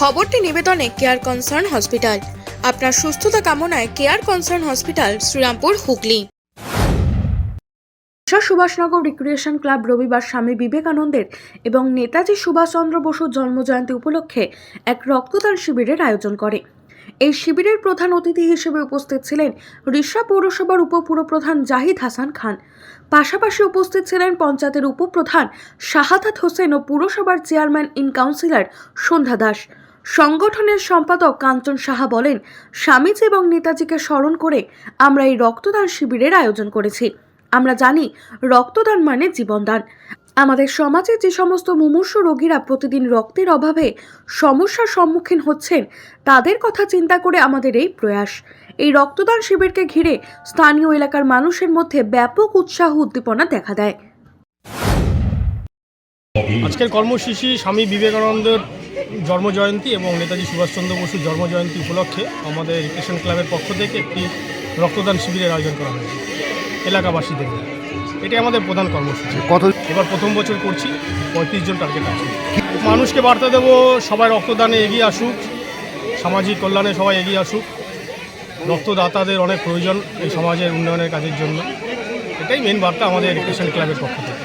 খবরটি নিবেদনে care concern hospital আপনার সুস্থতা কামনায় care concern hospital Serampore, Hooghly. Subhashnagar recreation club রবিবার স্বামী বিবেকানন্দের এবং নেতাজি সুভাষচন্দ্র বসুর জন্মজয়ন্তী উপলক্ষে এক রক্তদান শিবিরের আয়োজন করে। এই শিবিরের প্রধান অতিথি হিসেবে উপস্থিত ছিলেন রিষড়া পৌরসভার উপপুরপ্রধান জাহিদ হাসান খান। পাশাপাশি উপস্থিত ছিলেন পঞ্চায়েতের উপপ্রধান শাহাদাত হোসেন ও পুরসভার chairman in councillor Sandhya Das. সংগঠনের সম্পাদক কাঞ্চন সাহা বলেন, স্বামীজি এবং নেতাজিকে স্মরণ করে আমরা এই রক্তদান শিবিরের আয়োজন করেছি। আমরা জানি, রক্তদান মানে জীবনদান। আমাদের সমাজে যে সমস্ত মুমূর্ষ রোগীরা প্রতিদিন রক্তের অভাবে সমস্যার সম্মুখীন হচ্ছেন, তাদের কথা চিন্তা করে আমাদের এই প্রয়াস। এই রক্তদান শিবিরকে ঘিরে স্থানীয় এলাকার মানুষের মধ্যে ব্যাপক উৎসাহ উদ্দীপনা দেখা দেয়। আজকের কর্মসূচি স্বামী বিবেকানন্দের জন্মজয়ন্তী এবং নেতাজি সুভাষচন্দ্র বসুর জন্মজয়ন্তী উপলক্ষে আমাদের রিক্রেশন ক্লাবের পক্ষ থেকে একটি রক্তদান শিবিরের আয়োজন করা হয়েছে এলাকাবাসীদের। এটাই আমাদের প্রধান কর্মসূচি। কত এবার প্রথম বছর করছি পঁয়ত্রিশ জন টার্গেট আছে। মানুষকে বার্তা দেবো সবাই রক্তদানে এগিয়ে আসুক সামাজিক কল্যাণে সবাই এগিয়ে আসুক। রক্তদাতাদের অনেক প্রয়োজন এই সমাজের উন্নয়নের কাজের জন্য। এটাই মেন বার্তা আমাদের রিক্রেশন ক্লাবের পক্ষ থেকে।